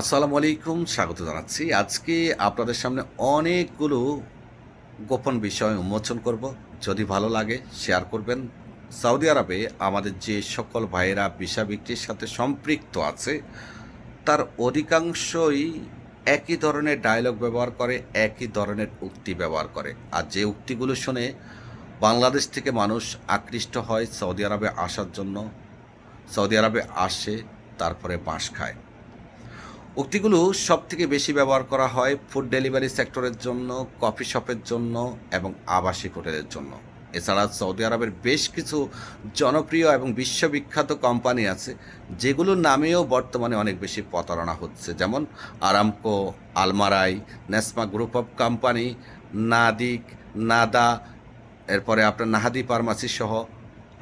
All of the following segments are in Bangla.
আসসালামু আলাইকুম, স্বাগত জানাচ্ছি। আজকে আপনাদের সামনে অনেকগুলো গোপন বিষয় উন্মোচন করব। যদি ভালো লাগে, শেয়ার করবেন। সৌদি আরবে আমাদের যে সকল ভাইয়েরা ভিসা বিক্রির সাথে সম্পৃক্ত আছে, তার অধিকাংশই একই ধরনের ডায়লগ ব্যবহার করে, একই ধরনের উক্তি ব্যবহার করে। আর যে উক্তিগুলো শুনে বাংলাদেশ থেকে মানুষ আকৃষ্ট হয় সৌদি আরবে আসার জন্য, সৌদি আরবে আসে, তারপরে বাঁশ খায়। উক্তিগুলো সব থেকে বেশি ব্যবহার করা হয় ফুড ডেলিভারি সেক্টরের জন্য কফি শপের জন্য এবং আবাসিক হোটেলের জন্য। এছাড়া সৌদি আরবের বেশ কিছু জনপ্রিয় এবং বিশ্ববিখ্যাত কোম্পানি আছে, যেগুলোর নামেও বর্তমানে অনেক বেশি প্রতারণা হচ্ছে। যেমন Aramco Almarai Nesma group of company Nadec Nada এরপরে আপনার নাহাদি ফার্মাসি সহ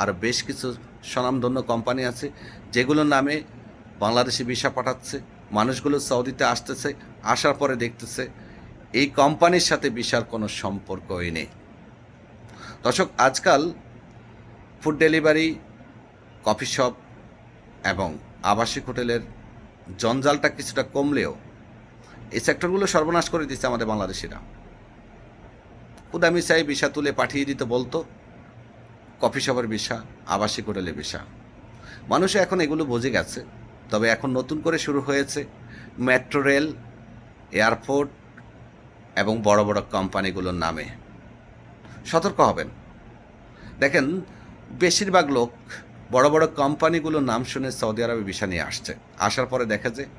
আর বেশ কিছু স্বনামধন্য কোম্পানি আছে, যেগুলোর নামে বাংলাদেশে ভিসা পাঠাচ্ছে। মানুষগুলো সৌদিতে আসতেছে, আসার পরে দেখতেছে এই কোম্পানির সাথে ভিসার কোনো সম্পর্কই নেই দর্শক, আজকাল ফুড ডেলিভারি কফি শপ এবং আবাসিক হোটেলের জঞ্জালটা কিছুটা কমলেও এই সেক্টরগুলো সর্বনাশ করে দিচ্ছে আমাদের বাংলাদেশিরা। উদামি চাই ভিসা তুলে পাঠিয়ে দিতে বলতো কফি শপের ভিসা, আবাসিক হোটেলের ভিসা। মানুষ এখন এগুলো বুঝে গেছে। তবে এখন নতুন করে শুরু হয়েছে মেট্রো রেল, এয়ারপোর্ট এবং বড় বড় কোম্পানিগুলোর নামে। সতর্ক হবেন। দেখেন, বেশিরভাগ লোক বড় বড় কোম্পানিগুলোর নাম শুনে সৌদি আরবে ভিসা নিয়ে আসছে। আসার পরে দেখা যায়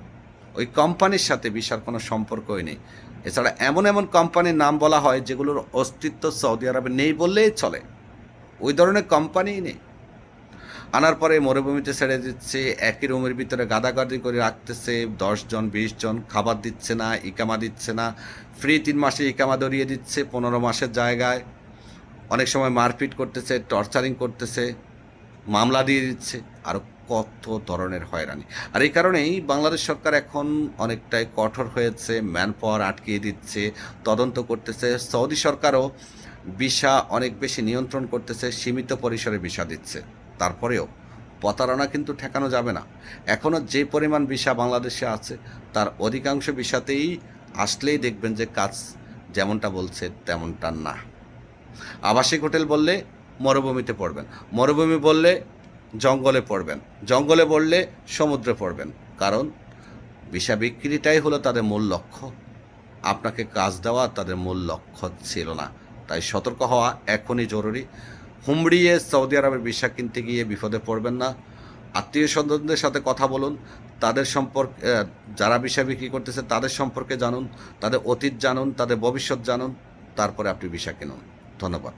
ওই কোম্পানির সাথে ভিসার কোনো সম্পর্কই নেই। এছাড়া এমন এমন কোম্পানির নাম বলা হয় যেগুলোর অস্তিত্ব সৌদি আরবে নেই বললেই চলে। ওই ধরনের কোম্পানিই নেই। আনার পরে মরুভূমিতে ছেড়ে দিচ্ছে, একই রুমের ভিতরে গাদাগাদি করে রাখতেছে দশজন বিশ জন, খাবার দিচ্ছে না, ইকামা দিচ্ছে না, ফ্রি তিন মাসে ইকামা ধরিয়ে দিচ্ছে পনেরো মাসের জায়গায়। অনেক সময় মারপিট করতেছে, টর্চারিং করতেছে, মামলা দিয়ে দিচ্ছে আরও কত ধরনের হয়রানি। আর এই কারণেই বাংলাদেশ সরকার এখন অনেকটাই কঠোর হয়েছে ম্যান পাওয়ার আটকিয়ে দিচ্ছে, তদন্ত করতেছে। সৌদি সরকারও ভিসা অনেক বেশি নিয়ন্ত্রণ করতেছে, সীমিত পরিসরে ভিসা দিচ্ছে। তারপরেও প্রতারণা কিন্তু ঠেকানো যাবে না। এখনও যে পরিমাণ ভিসা বাংলাদেশে আছে, তার অধিকাংশ ভিসাতেই আসলেই দেখবেন যে কাজ যেমনটা বলছে তেমনটা না। আবাসিক হোটেল বললে মরুভূমিতে পড়বেন, মরুভূমি বললে জঙ্গলে পড়বেন, জঙ্গলে বললে সমুদ্রে পড়বেন। কারণ ভিসা বিক্রিটাই হলো তাদের মূল লক্ষ্য। আপনাকে কাজ দেওয়া তাদের মূল লক্ষ্য ছিল না। তাই সতর্ক হওয়া এখনই জরুরি। হুমড়িয়ে সৌদি আরবের ভিসা কিনতে গিয়ে বিপদে পড়বেন না। আত্মীয় স্বজনদের সাথে কথা বলুন, তাদের সম্পর্কে যারা ভিসা বিক্রি করতেছে তাদের সম্পর্কে জানুন, তাদের অতীত জানুন, তাদের ভবিষ্যৎ জানুন, তারপরে আপনি ভিসা কিনুন। ধন্যবাদ।